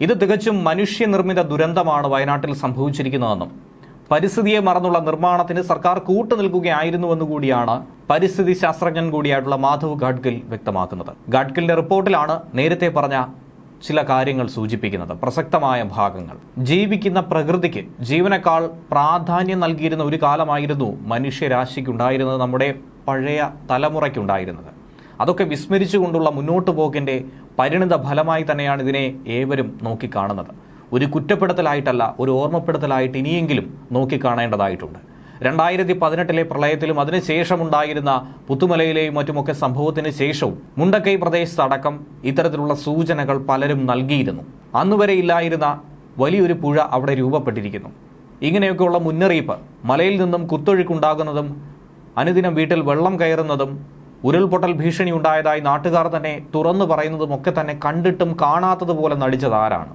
ഇത് തികച്ചും മനുഷ്യനിർമ്മിത ദുരന്തമാണ് വയനാട്ടിൽ സംഭവിച്ചിരിക്കുന്നതെന്നും പരിസ്ഥിതിയെ മറന്നുള്ള നിർമ്മാണത്തിന് സർക്കാർ കൂട്ടുനിൽക്കുകയായിരുന്നുവെന്ന് കൂടിയാണ് പരിസ്ഥിതി ശാസ്ത്രജ്ഞൻ കൂടിയായിട്ടുള്ള മാധവ് ഗാഡ്ഗിൽ വ്യക്തമാക്കുന്നത്. ഗാഡ്ഗിലിന്റെ റിപ്പോർട്ടിലാണ് നേരത്തെ പറഞ്ഞ ചില കാര്യങ്ങൾ സൂചിപ്പിക്കുന്നത്. പ്രസക്തമായ ഭാഗങ്ങൾ. ജീവിക്കുന്ന പ്രകൃതിക്ക് ജീവനേക്കാൾ പ്രാധാന്യം നൽകിയിരുന്ന ഒരു കാലമായിരുന്നു മനുഷ്യരാശിക്കുണ്ടായിരുന്നത് നമ്മുടെ പഴയ തലമുറയ്ക്കുണ്ടായിരുന്നത്. അതൊക്കെ വിസ്മരിച്ചുകൊണ്ടുള്ള മുന്നോട്ട് പോക്കിന്റെ പരിണിത ഫലമായി തന്നെയാണ് ഇതിനെ ഏവരും നോക്കിക്കാണുന്നത്. ഒരു കുറ്റപ്പെടുത്തലായിട്ടല്ല ഒരു ഓർമ്മപ്പെടുത്തലായിട്ട് ഇനിയെങ്കിലും നോക്കിക്കാണേണ്ടതായിട്ടുണ്ട്. രണ്ടായിരത്തി പതിനെട്ടിലെ പ്രളയത്തിലും അതിനുശേഷമുണ്ടായിരുന്ന പുത്തുമലയിലെയും മറ്റുമൊക്കെ സംഭവത്തിന് ശേഷവും മുണ്ടക്കൈ പ്രദേശത്തടക്കം ഇത്തരത്തിലുള്ള സൂചനകൾ പലരും നൽകിയിരുന്നു. അന്നുവരെ ഇല്ലായിരുന്ന വലിയൊരു പുഴ അവിടെ രൂപപ്പെട്ടിരിക്കുന്നു. ഇങ്ങനെയൊക്കെയുള്ള മുന്നറിയിപ്പ് മലയിൽ നിന്നും കുത്തൊഴുക്കുണ്ടാകുന്നതും അനുദിനം വീട്ടിൽ വെള്ളം കയറുന്നതും ഉരുൾപൊട്ടൽ ഭീഷണി ഉണ്ടായതായി നാട്ടുകാർ തന്നെ തുറന്നു പറയുന്നതും ഒക്കെ തന്നെ കണ്ടിട്ടും കാണാത്തതുപോലെ നടിച്ചത് ആരാണ്?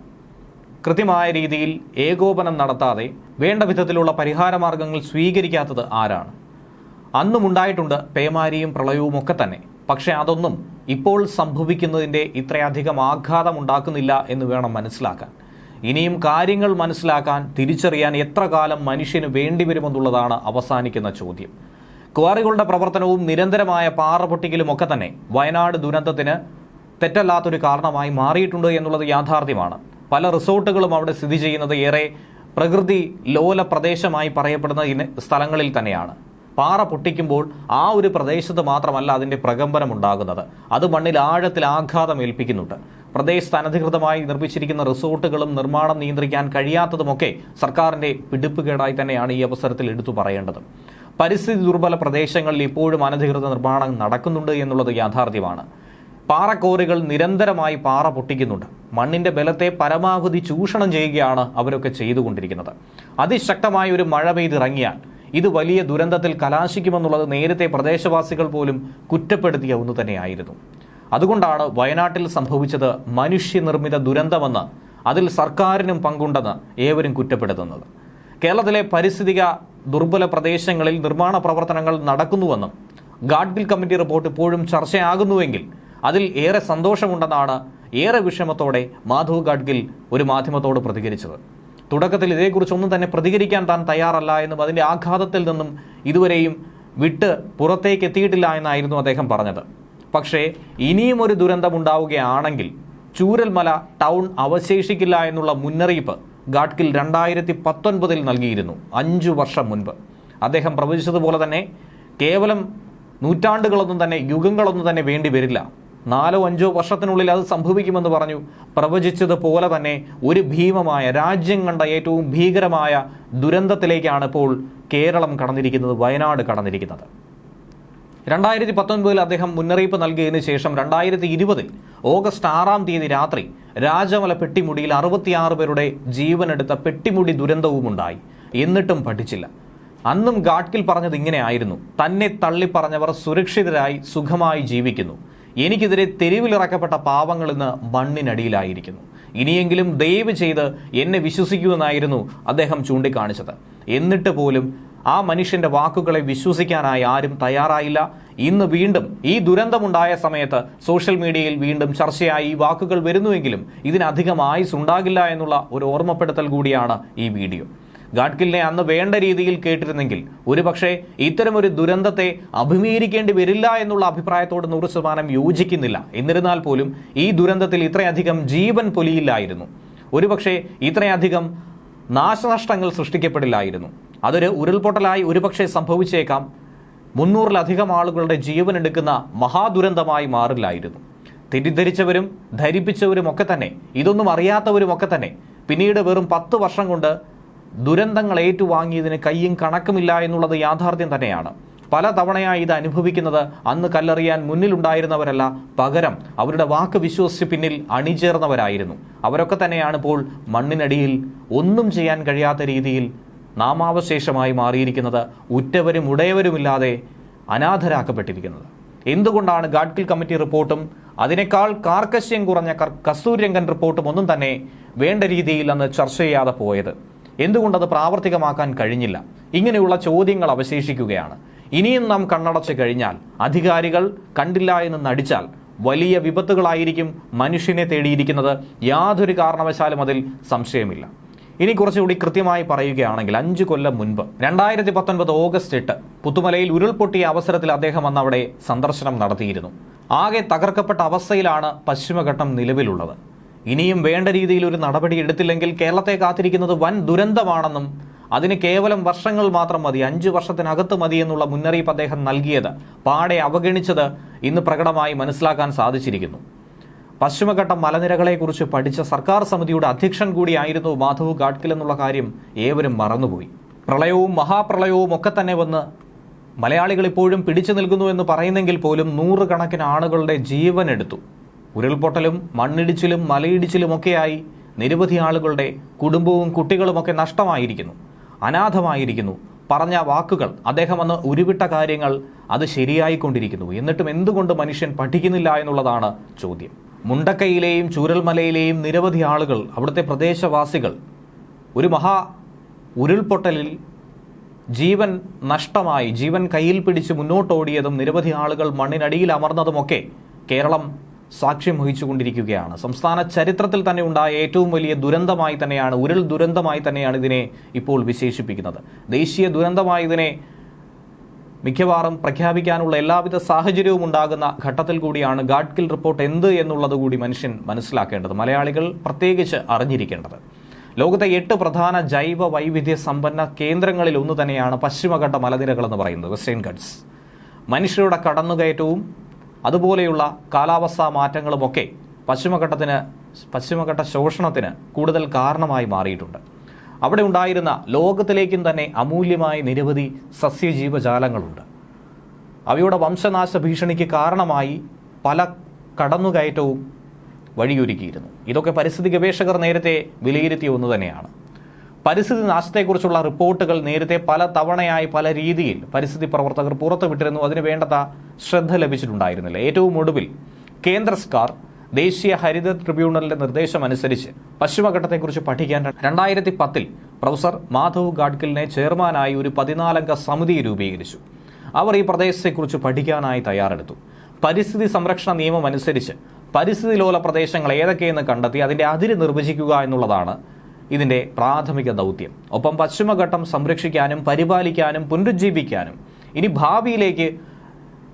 കൃത്യമായ രീതിയിൽ ഏകോപനം നടത്താതെ വേണ്ട വിധത്തിലുള്ള പരിഹാരമാർഗങ്ങൾ സ്വീകരിക്കാത്തത് ആരാണ്? അന്നുമുണ്ടായിട്ടുണ്ട് പേമാരിയും പ്രളയവും ഒക്കെ തന്നെ. പക്ഷേ അതൊന്നും ഇപ്പോൾ സംഭവിക്കുന്നതിന്റെ ഇത്രയധികം ആഘാതം ഉണ്ടാക്കുന്നില്ല എന്ന് വേണം മനസ്സിലാക്കാൻ. ഇനിയും കാര്യങ്ങൾ മനസ്സിലാക്കാൻ തിരിച്ചറിയാൻ എത്ര കാലം മനുഷ്യന് വേണ്ടിവരുമെന്നുള്ളതാണ് അവസാനിക്കുന്ന ചോദ്യം. ക്വാറികളുടെ പ്രവർത്തനവും നിരന്തരമായ പാറ പൊട്ടിക്കലും ഒക്കെ തന്നെ വയനാട് ദുരന്തത്തിന് തെറ്റല്ലാത്തൊരു കാരണമായി മാറിയിട്ടുണ്ട് എന്നുള്ളത് യാഥാർത്ഥ്യമാണ്. പല റിസോർട്ടുകളും അവിടെ സ്ഥിതി ചെയ്യുന്നത് ഏറെ പ്രകൃതി ലോല പ്രദേശമായി പറയപ്പെടുന്ന സ്ഥലങ്ങളിൽ തന്നെയാണ്. പാറ പൊട്ടിക്കുമ്പോൾ ആ ഒരു പ്രദേശത്ത് മാത്രമല്ല അതിന്റെ പ്രകമ്പനം ഉണ്ടാകുന്നത്. അത് മണ്ണിൽ ആഴത്തിൽ ആഘാതം ഏൽപ്പിക്കുന്നുണ്ട്. പ്രദേശത്ത് അനധികൃതമായി നിർമ്മിച്ചിരിക്കുന്ന റിസോർട്ടുകളും നിർമ്മാണം നിയന്ത്രിക്കാൻ കഴിയാത്തതുമൊക്കെ സർക്കാരിന്റെ പിടിപ്പുകേടായി തന്നെയാണ് ഈ അവസരത്തിൽ എടുത്തു പറയേണ്ടത്. പരിസ്ഥിതി ദുർബല പ്രദേശങ്ങളിൽ ഇപ്പോഴും അനധികൃത നിർമ്മാണം നടക്കുന്നുണ്ട് എന്നുള്ളത് യാഥാർത്ഥ്യമാണ്. പാറക്കോറികൾ നിരന്തരമായി പാറ പൊട്ടിക്കുന്നുണ്ട്. മണ്ണിന്റെ ബലത്തെ പരമാവധി ചൂഷണം ചെയ്യുകയാണ് അവരൊക്കെ ചെയ്തുകൊണ്ടിരിക്കുന്നത്. അതിശക്തമായ ഒരു മഴ പെയ്തിറങ്ങിയാൽ ഇത് വലിയ ദുരന്തത്തിൽ കലാശിക്കുമെന്നുള്ളത് നേരത്തെ പ്രദേശവാസികൾ പോലും കുറ്റപ്പെടുത്തിയ ഒന്ന് തന്നെയായിരുന്നു. അതുകൊണ്ടാണ് വയനാട്ടിൽ സംഭവിച്ചത് മനുഷ്യനിർമ്മിത ദുരന്തമെന്ന് അതിൽ സർക്കാരിനും പങ്കുണ്ടെന്ന് ഏവരും കുറ്റപ്പെടുത്തുന്നത്. കേരളത്തിലെ പരിസ്ഥിതിക ദുർബല പ്രദേശങ്ങളിൽ നിർമ്മാണ പ്രവർത്തനങ്ങൾ നടക്കുന്നുവെന്നും ഗാഡ്ബിൽ കമ്മിറ്റി റിപ്പോർട്ട് ഇപ്പോഴും ചർച്ചയാകുന്നുവെങ്കിൽ അതിൽ ഏറെ സന്തോഷമുണ്ടെന്നാണ് ഏറെ വിഷമത്തോടെ മാധവ് ഗാഡ്ഗിൽ ഒരു മാധ്യമത്തോട് പ്രതികരിച്ചത്. തുടക്കത്തിൽ ഇതേക്കുറിച്ചൊന്നും തന്നെ പ്രതികരിക്കാൻ താൻ തയ്യാറല്ല എന്നും അതിന്റെ ആഘാതത്തിൽ നിന്നും ഇതുവരെയും വിട്ട് പുറത്തേക്ക് എത്തിയിട്ടില്ല എന്നായിരുന്നു അദ്ദേഹം പറഞ്ഞത്. പക്ഷേ ഇനിയും ഒരു ദുരന്തമുണ്ടാവുകയാണെങ്കിൽ ചൂരൽമല ടൗൺ അവശേഷിക്കില്ല എന്നുള്ള മുന്നറിയിപ്പ് ഗാഡ്ഗിൽ രണ്ടായിരത്തി പത്തൊൻപതിൽ നൽകിയിരുന്നു അഞ്ചു വർഷം മുൻപ്. അദ്ദേഹം പ്രവചിച്ചതുപോലെ തന്നെ കേവലം നൂറ്റാണ്ടുകളൊന്നും തന്നെ യുഗങ്ങളൊന്നും തന്നെ വേണ്ടി വരില്ല. നാലോ അഞ്ചോ വർഷത്തിനുള്ളിൽ അത് സംഭവിക്കുമെന്ന് പറഞ്ഞു. പ്രവചിച്ചതുപോലെ തന്നെ ഒരു ഭീമമായ രാജ്യം കണ്ട ഏറ്റവും ഭീകരമായ ദുരന്തത്തിലേക്കാണ് ഇപ്പോൾ കേരളം കടന്നിരിക്കുന്നത് വയനാട് കടന്നിരിക്കുന്നത്. രണ്ടായിരത്തി പത്തൊൻപതിൽ അദ്ദേഹം മുന്നറിയിപ്പ് നൽകിയതിനു ശേഷം രണ്ടായിരത്തി ഇരുപതിൽ ഓഗസ്റ്റ് ആറാം തീയതി രാത്രി രാജമല പെട്ടിമുടിയിൽ അറുപത്തിയാറ് പേരുടെ ജീവനെടുത്ത പെട്ടിമുടി ദുരന്തവുമുണ്ടായി. എന്നിട്ടും പഠിച്ചില്ല. അന്നും ഗാഡ്കിൽ പറഞ്ഞത് ഇങ്ങനെയായിരുന്നു. തന്നെ തള്ളിപ്പറഞ്ഞവർ സുരക്ഷിതരായി സുഖമായി ജീവിക്കുന്നു. എനിക്കെതിരെ തെരുവിലിറക്കപ്പെട്ട പാവങ്ങൾ ഇന്ന് മണ്ണിനടിയിലായിരിക്കുന്നു. ഇനിയെങ്കിലും ദയവ് ചെയ്ത് എന്നെ വിശ്വസിക്കുമെന്നായിരുന്നു അദ്ദേഹം ചൂണ്ടിക്കാണിച്ചത്. എന്നിട്ട് പോലും ആ മനുഷ്യന്റെ വാക്കുകളെ വിശ്വസിക്കാനായി ആരും തയ്യാറായില്ല. ഇന്ന് വീണ്ടും ഈ ദുരന്തമുണ്ടായ സമയത്ത് സോഷ്യൽ മീഡിയയിൽ വീണ്ടും ചർച്ചയായി ഈ വാക്കുകൾ വരുന്നുവെങ്കിലും ഇതിനധികം ആയുസ് ഉണ്ടാകില്ല എന്നുള്ള ഒരു ഓർമ്മപ്പെടുത്തൽ കൂടിയാണ് ഈ വീഡിയോ. ഗാഡ്കിലിനെ അന്ന് വേണ്ട രീതിയിൽ കേട്ടിരുന്നെങ്കിൽ ഒരുപക്ഷെ ഇത്തരമൊരു ദുരന്തത്തെ അഭിമുഖീകരിക്കേണ്ടി വരില്ല എന്നുള്ള അഭിപ്രായത്തോട് നൂറ് ശതമാനം യോജിക്കുന്നില്ല. എന്നിരുന്നാൽ പോലും ഈ ദുരന്തത്തിൽ ഇത്രയധികം ജീവൻ പൊലിയില്ലായിരുന്നു. ഒരുപക്ഷെ ഇത്രയധികം നാശനഷ്ടങ്ങൾ സൃഷ്ടിക്കപ്പെടില്ലായിരുന്നു. അതൊരു ഉരുൾപൊട്ടലായി ഒരുപക്ഷെ സംഭവിച്ചേക്കാം. മുന്നൂറിലധികം ആളുകളുടെ ജീവൻ എടുക്കുന്ന മഹാദുരന്തമായി മാറില്ലായിരുന്നു. തെറ്റിദ്ധരിച്ചവരും ധരിപ്പിച്ചവരും ഒക്കെ തന്നെ ഇതൊന്നും അറിയാത്തവരും ഒക്കെ തന്നെ പിന്നീട് വെറും പത്ത് വർഷം കൊണ്ട് ദുരന്തങ്ങൾ ഏറ്റുവാങ്ങിയതിന് കയ്യും കണക്കുമില്ല എന്നുള്ളത് യാഥാർത്ഥ്യം തന്നെയാണ്. പല തവണയായി ഇത് അനുഭവിക്കുന്നത് അന്ന് കല്ലെറിയാൻ മുന്നിലുണ്ടായിരുന്നവരല്ല പകരം അവരുടെ വാക്ക് വിശ്വസിച്ച് പിന്നിൽ അണിചേർന്നവരായിരുന്നു. അവരൊക്കെ തന്നെയാണ് ഇപ്പോൾ മണ്ണിനടിയിൽ ഒന്നും ചെയ്യാൻ കഴിയാത്ത രീതിയിൽ നാമാവശേഷമായി മാറിയിരിക്കുന്നത് ഉറ്റവരും ഉടയവരുമില്ലാതെ അനാഥരാക്കപ്പെട്ടിരിക്കുന്നത്. എന്തുകൊണ്ടാണ് ഗാഡ്കിൽ കമ്മിറ്റി റിപ്പോർട്ടും അതിനേക്കാൾ കാർക്കശ്യം കുറഞ്ഞ കസ്തൂരിരംഗൻ റിപ്പോർട്ടും ഒന്നും തന്നെ വേണ്ട രീതിയിൽ അന്ന് ചർച്ച ചെയ്യാതെ പോയത്? എന്തുകൊണ്ടത് പ്രാവർത്തികമാക്കാൻ കഴിഞ്ഞില്ല? ഇങ്ങനെയുള്ള ചോദ്യങ്ങൾ അവശേഷിക്കുകയാണ്. ഇനിയും നാം കണ്ണടച്ച് കഴിഞ്ഞാൽ അധികാരികൾ കണ്ടില്ല എന്ന് നടിച്ചാൽ വലിയ വിപത്തുകളായിരിക്കും മനുഷ്യനെ തേടിയിരിക്കുന്നത്. യാതൊരു കാരണവശാലും അതിൽ സംശയമില്ല. ഇനി കുറച്ചുകൂടി കൃത്യമായി പറയുകയാണെങ്കിൽ അഞ്ച് കൊല്ലം മുൻപ് രണ്ടായിരത്തി പത്തൊൻപത് ഓഗസ്റ്റ് എട്ട് പുത്തുമലയിൽ ഉരുൾപൊട്ടിയ അവസരത്തിൽ അദ്ദേഹം അന്ന് അവിടെ സന്ദർശനം നടത്തിയിരുന്നു. ആകെ തകർക്കപ്പെട്ട അവസ്ഥയിലാണ് പശ്ചിമഘട്ടം നിലവിലുള്ളത്. ഇനിയും വേണ്ട രീതിയിൽ ഒരു നടപടി എടുത്തില്ലെങ്കിൽ കേരളത്തെ കാത്തിരിക്കുന്നത് വൻ ദുരന്തമാണെന്നും അതിന് കേവലം വർഷങ്ങൾ മാത്രം മതി അഞ്ചു വർഷത്തിനകത്ത് മതി എന്നുള്ള മുന്നറിയിപ്പ് അദ്ദേഹം നൽകിയത് പാടെ അവഗണിച്ചത് ഇന്ന് പ്രകടമായി മനസ്സിലാക്കാൻ സാധിച്ചിരിക്കുന്നു. പശ്ചിമഘട്ട മലനിരകളെക്കുറിച്ച് പഠിച്ച സർക്കാർ സമിതിയുടെ അധ്യക്ഷൻ കൂടിയായിരുന്നു മാധവ് ഗാഡ്കിൽ എന്നുള്ള കാര്യം ഏവരും മറന്നുപോയി. പ്രളയവും മഹാപ്രളയവും ഒക്കെ തന്നെ വന്ന് മലയാളികൾ ഇപ്പോഴും പിടിച്ചു നിൽക്കുന്നു എന്ന് പറയുന്നെങ്കിൽ പോലും നൂറുകണക്കിന് ആളുകളുടെ ജീവൻ എടുത്തു. ഉരുൾപൊട്ടലും മണ്ണിടിച്ചിലും മലയിടിച്ചിലുമൊക്കെയായി നിരവധി ആളുകളുടെ കുടുംബവും കുട്ടികളുമൊക്കെ നഷ്ടമായിരിക്കുന്നു. അനാഥമായിരിക്കുന്നു. പറഞ്ഞ വാക്കുകൾ അദ്ദേഹം അന്ന് ഉരുവിട്ട കാര്യങ്ങൾ അത് ശരിയായിക്കൊണ്ടിരിക്കുന്നു. എന്നിട്ടും എന്തുകൊണ്ട് മനുഷ്യൻ പഠിക്കുന്നില്ല എന്നുള്ളതാണ് ചോദ്യം. മുണ്ടക്കൈയിലെയും ചൂരൽമലയിലെയും നിരവധി ആളുകൾ അവിടുത്തെ പ്രദേശവാസികൾ ഒരു മഹാ ഉരുൾപൊട്ടലിൽ ജീവൻ നഷ്ടമായി ജീവൻ കയ്യിൽ പിടിച്ച് മുന്നോട്ടോടിയതും നിരവധി ആളുകൾ മണ്ണിനടിയിൽ അമർന്നതുമൊക്കെ കേരളം സാക്ഷ്യം വഹിച്ചുകൊണ്ടിരിക്കുകയാണ്. സംസ്ഥാന ചരിത്രത്തിൽ തന്നെ ഉണ്ടായ ഏറ്റവും വലിയ ദുരന്തമായി തന്നെയാണ് ഉരുൾ ദുരന്തമായി തന്നെയാണ് ഇതിനെ ഇപ്പോൾ വിശേഷിപ്പിക്കുന്നത്. ദേശീയ ദുരന്തമായി ഇതിനെ മിക്കവാറും പ്രഖ്യാപിക്കാനുള്ള എല്ലാവിധ സാഹചര്യവും ഉണ്ടാകുന്ന ഘട്ടത്തിൽ കൂടിയാണ് ഗാഡ്കിൽ റിപ്പോർട്ട് എന്ത് എന്നുള്ളത് കൂടി മനുഷ്യൻ മനസ്സിലാക്കേണ്ടത്. മലയാളികൾ പ്രത്യേകിച്ച് അറിഞ്ഞിരിക്കേണ്ടത്. ലോകത്തെ എട്ട് പ്രധാന ജൈവ വൈവിധ്യ സമ്പന്ന കേന്ദ്രങ്ങളിൽ ഒന്ന് തന്നെയാണ് പശ്ചിമഘട്ട മലനിരകൾ എന്ന് പറയുന്നത് വെസ്റ്റേൺ ഗഡ്സ് മനുഷ്യരുടെ കടന്നുകയറ്റവും അതുപോലെയുള്ള കാലാവസ്ഥാ മാറ്റങ്ങളുമൊക്കെ പശ്ചിമഘട്ടത്തിന് പശ്ചിമഘട്ട ശോഷണത്തിന് കൂടുതൽ കാരണമായി മാറിയിട്ടുണ്ട്. അവിടെ ഉണ്ടായിരുന്ന ലോകത്തിലേക്കും തന്നെ അമൂല്യമായ നിരവധി സസ്യജീവജാലങ്ങളുണ്ട്. അവയുടെ വംശനാശ ഭീഷണിക്ക് കാരണമായി പല കടന്നുകയറ്റവും വഴിയൊരുക്കിയിരുന്നു. ഇതൊക്കെ പരിസ്ഥിതി ഗവേഷകർ നേരത്തെ വിലയിരുത്തിയ ഒന്ന് തന്നെയാണ്. പരിസ്ഥിതി നാശത്തെക്കുറിച്ചുള്ള റിപ്പോർട്ടുകൾ നേരത്തെ പല തവണയായി പല രീതിയിൽ പരിസ്ഥിതി പ്രവർത്തകർ പുറത്തുവിട്ടിരുന്നു. അതിന് വേണ്ടത ശ്രദ്ധ ലഭിച്ചിട്ടുണ്ടായിരുന്നില്ല. ഏറ്റവും ഒടുവിൽ കേന്ദ്ര സർക്കാർ ദേശീയ ഹരിത ട്രിബ്യൂണലിന്റെ നിർദ്ദേശമനുസരിച്ച് പശ്ചിമഘട്ടത്തെക്കുറിച്ച് പഠിക്കാൻ രണ്ടായിരത്തി പത്തിൽ പ്രൊഫസർ മാധവ് ഗാഡ്കിലിനെ ചെയർമാനായി ഒരു പതിനാലംഗ സമിതി രൂപീകരിച്ചു. അവർ ഈ പ്രദേശത്തെക്കുറിച്ച് പഠിക്കാനായി തയ്യാറെടുത്തു. പരിസ്ഥിതി സംരക്ഷണ നിയമം അനുസരിച്ച് പരിസ്ഥിതി ലോല പ്രദേശങ്ങൾ ഏതൊക്കെയെന്ന് കണ്ടെത്തി അതിന്റെ അതിര് നിർവചിക്കുക എന്നുള്ളതാണ് ഇതിന്റെ പ്രാഥമിക ദൗത്യം. ഒപ്പം പശ്ചിമഘട്ടം സംരക്ഷിക്കാനും പരിപാലിക്കാനും പുനരുജ്ജീവിക്കാനും ഇനി ഭാവിയിലേക്ക്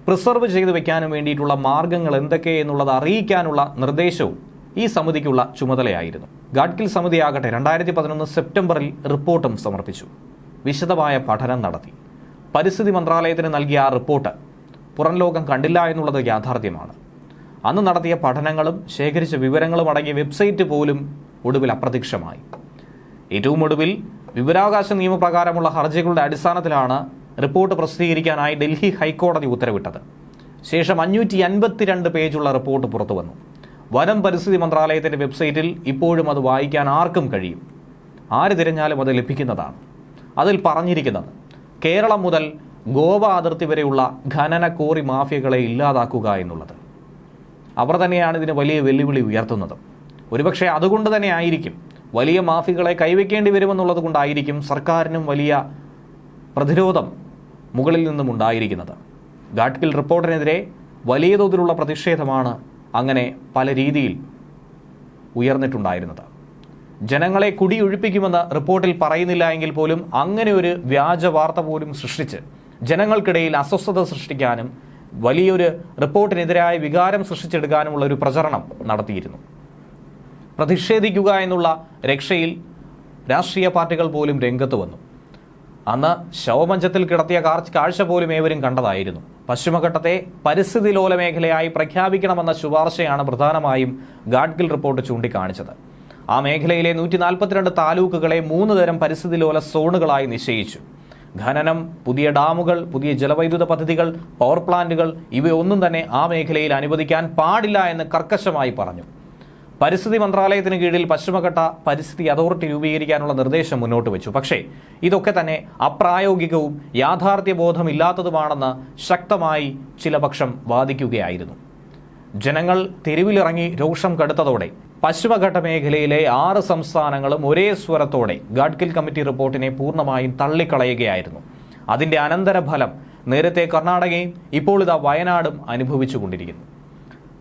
പ്രിസർവ് ചെയ്തു വെക്കാനും വേണ്ടിയിട്ടുള്ള മാർഗങ്ങൾ എന്തൊക്കെ എന്നുള്ളത് അറിയിക്കാനുള്ള നിർദ്ദേശവും ഈ സമിതിക്കുള്ള ചുമതലയായിരുന്നു. ഗാഡ്കിൽ സമിതിയാകട്ടെ രണ്ടായിരത്തി പതിനൊന്ന് സെപ്റ്റംബറിൽ റിപ്പോർട്ടും സമർപ്പിച്ചു. വിശദമായ പഠനം നടത്തി. പരിസ്ഥിതി മന്ത്രാലയത്തിന് നൽകിയ ആ റിപ്പോർട്ട് പുറം ലോകം കണ്ടില്ല എന്നുള്ളത് യാഥാർത്ഥ്യമാണ്. അന്ന് നടത്തിയ പഠനങ്ങളും ശേഖരിച്ച വിവരങ്ങളും അടങ്ങിയ വെബ്സൈറ്റ് പോലും ഒടുവിൽ അപ്രത്യക്ഷമായി. ഏറ്റവും ഒടുവിൽ വിവരാവകാശ നിയമപ്രകാരമുള്ള ഹർജികളുടെ അടിസ്ഥാനത്തിലാണ് റിപ്പോർട്ട് പ്രസിദ്ധീകരിക്കാനായി ഡൽഹി ഹൈക്കോടതി ഉത്തരവിട്ടത്. ശേഷം അഞ്ഞൂറ്റി അൻപത്തിരണ്ട് പേജുള്ള റിപ്പോർട്ട് പുറത്തു വന്നു. വനം പരിസ്ഥിതി മന്ത്രാലയത്തിന്റെ വെബ്സൈറ്റിൽ ഇപ്പോഴും അത് വായിക്കാൻ ആർക്കും കഴിയും. ആര് തിരഞ്ഞാലും അത് ലഭിക്കുന്നതാണ്. അതിൽ പറഞ്ഞിരിക്കുന്നത് കേരളം മുതൽ ഗോവ അതിർത്തി വരെയുള്ള ഖനന കോറി മാഫിയകളെ ഇല്ലാതാക്കുക എന്നുള്ളത്. അവർ തന്നെയാണ് ഇതിന് വലിയ വെല്ലുവിളി ഉയർത്തുന്നത്. ഒരുപക്ഷെ അതുകൊണ്ട് തന്നെ ആയിരിക്കും വലിയ മാഫികളെ കൈവയ്ക്കേണ്ടി വരുമെന്നുള്ളത് കൊണ്ടായിരിക്കും സർക്കാരിനും വലിയ പ്രതിരോധം മുകളിൽ നിന്നും ഉണ്ടായിരിക്കുന്നത്. ഗാഡ്ഗിൽ റിപ്പോർട്ടിനെതിരെ വലിയ തോതിലുള്ള പ്രതിഷേധമാണ് അങ്ങനെ പല രീതിയിൽ ഉയർന്നിട്ടുണ്ടായിരുന്നത്. ജനങ്ങളെ കുടിയൊഴിപ്പിക്കുമെന്ന് റിപ്പോർട്ടിൽ പറയുന്നില്ല എങ്കിൽ പോലും അങ്ങനെ ഒരു വ്യാജ വാർത്ത പോലും സൃഷ്ടിച്ച് ജനങ്ങൾക്കിടയിൽ അസ്വസ്ഥത സൃഷ്ടിക്കാനും വലിയൊരു റിപ്പോർട്ടിനെതിരായ വികാരം സൃഷ്ടിച്ചെടുക്കാനുമുള്ള ഒരു പ്രചരണം നടത്തിയിരുന്നു. പ്രതിഷേധിക്കുക എന്നുള്ള രക്ഷയിൽ രാഷ്ട്രീയ പാർട്ടികൾ പോലും രംഗത്ത് വന്നു. അന്ന് ശവമഞ്ചത്തിൽ കിടത്തിയ കാഴ്ച പോലും ഏവരും കണ്ടതായിരുന്നു. പശ്ചിമഘട്ടത്തെ പരിസ്ഥിതി ലോല മേഖലയായി പ്രഖ്യാപിക്കണമെന്ന ശുപാർശയാണ് പ്രധാനമായും ഗാഡ്ഗിൽ റിപ്പോർട്ട് ചൂണ്ടിക്കാണിച്ചത്. ആ മേഖലയിലെ നൂറ്റി നാൽപ്പത്തിരണ്ട് താലൂക്കുകളെ മൂന്ന് തരം പരിസ്ഥിതി ലോല സോണുകളായി നിശ്ചയിച്ചു. ഖനനം പുതിയ ഡാമുകൾ പുതിയ ജലവൈദ്യുത പദ്ധതികൾ പവർ പ്ലാന്റുകൾ ഇവയൊന്നും തന്നെ ആ മേഖലയിൽ അനുവദിക്കാൻ പാടില്ല എന്ന് കർക്കശമായി പറഞ്ഞു. പരിസ്ഥിതി മന്ത്രാലയത്തിന് കീഴിൽ പശ്ചിമഘട്ട പരിസ്ഥിതി അതോറിറ്റി രൂപീകരിക്കാനുള്ള നിർദ്ദേശം മുന്നോട്ട് വെച്ചു. പക്ഷേ ഇതൊക്കെ തന്നെ അപ്രായോഗികവും യാഥാർത്ഥ്യബോധമില്ലാത്തതുമാണെന്ന് ശക്തമായി ചില പക്ഷം വാദിക്കുകയായിരുന്നു. ജനങ്ങൾ തെരുവിലിറങ്ങി രോഷം കടുത്തതോടെ പശ്ചിമഘട്ട മേഖലയിലെ ആറ് സംസ്ഥാനങ്ങളും ഒരേ സ്വരത്തോടെ ഗാഡ്കിൽ കമ്മിറ്റി റിപ്പോർട്ടിനെ പൂർണമായും തള്ളിക്കളയുകയായിരുന്നു. അതിന്റെ അനന്തരഫലം നേരത്തെ കർണാടകയും ഇപ്പോൾ ഇതാ വയനാടും അനുഭവിച്ചുകൊണ്ടിരിക്കുന്നു.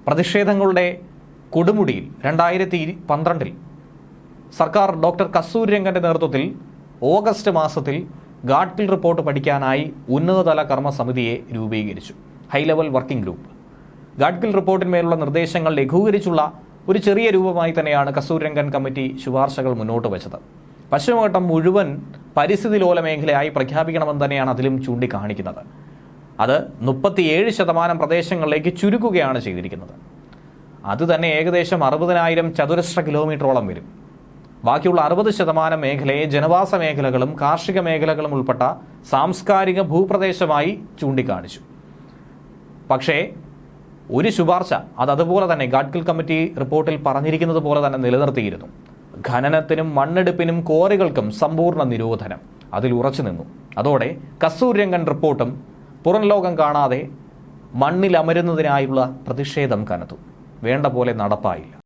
പ്രതിഷേധങ്ങളുടെ കൊടുമുടിയിൽ രണ്ടായിരത്തി പന്ത്രണ്ടിൽ സർക്കാർ ഡോക്ടർ കസ്തൂർ രംഗന്റെ നേതൃത്വത്തിൽ ഓഗസ്റ്റ് മാസത്തിൽ ഗാഡ്കിൽ റിപ്പോർട്ട് പഠിക്കാനായി ഉന്നതതല കർമ്മസമിതിയെ രൂപീകരിച്ചു. High level working group Gadgil റിപ്പോർട്ടിന്മേലുള്ള നിർദ്ദേശങ്ങൾ ലഘൂകരിച്ചുള്ള ഒരു ചെറിയ രൂപമായി തന്നെയാണ് കസ്തൂർ രംഗൻ കമ്മിറ്റി ശുപാർശകൾ മുന്നോട്ട് വെച്ചത്. പശ്ചിമഘട്ടം മുഴുവൻ പരിസ്ഥിതി ലോല മേഖലയായി പ്രഖ്യാപിക്കണമെന്ന് തന്നെയാണ് അതിലും ചൂണ്ടിക്കാണിക്കുന്നത്. അത് മുപ്പത്തിയേഴ് ശതമാനം പ്രദേശങ്ങളിലേക്ക് ചുരുക്കുകയാണ് ചെയ്തിരിക്കുന്നത്. അത് തന്നെ ഏകദേശം അറുപതിനായിരം ചതുരശ്ര കിലോമീറ്ററോളം വരും. ബാക്കിയുള്ള അറുപത് ശതമാനം മേഖലയെ ജനവാസ മേഖലകളും കാർഷിക മേഖലകളും ഉൾപ്പെട്ട സാംസ്കാരിക ഭൂപ്രദേശമായി ചൂണ്ടിക്കാണിച്ചു. പക്ഷേ ഒരു ശുപാർശ അത് അതുപോലെ തന്നെ ഗാഡ്കിൽ കമ്മിറ്റി റിപ്പോർട്ടിൽ പറഞ്ഞിരിക്കുന്നത് പോലെ തന്നെ നിലനിർത്തിയിരുന്നു. ഖനനത്തിനും മണ്ണെടുപ്പിനും കോറികൾക്കും സമ്പൂർണ നിരോധനം. അതിൽ ഉറച്ചു നിന്നു. അതോടെ കസ്തൂർ രംഗൻ റിപ്പോർട്ടും പുറം ലോകം കാണാതെ മണ്ണിലമരുന്നതിനായുള്ള പ്രതിഷേധം കനത്തു. വേണ്ട പോലെ നടപ്പായില്ല.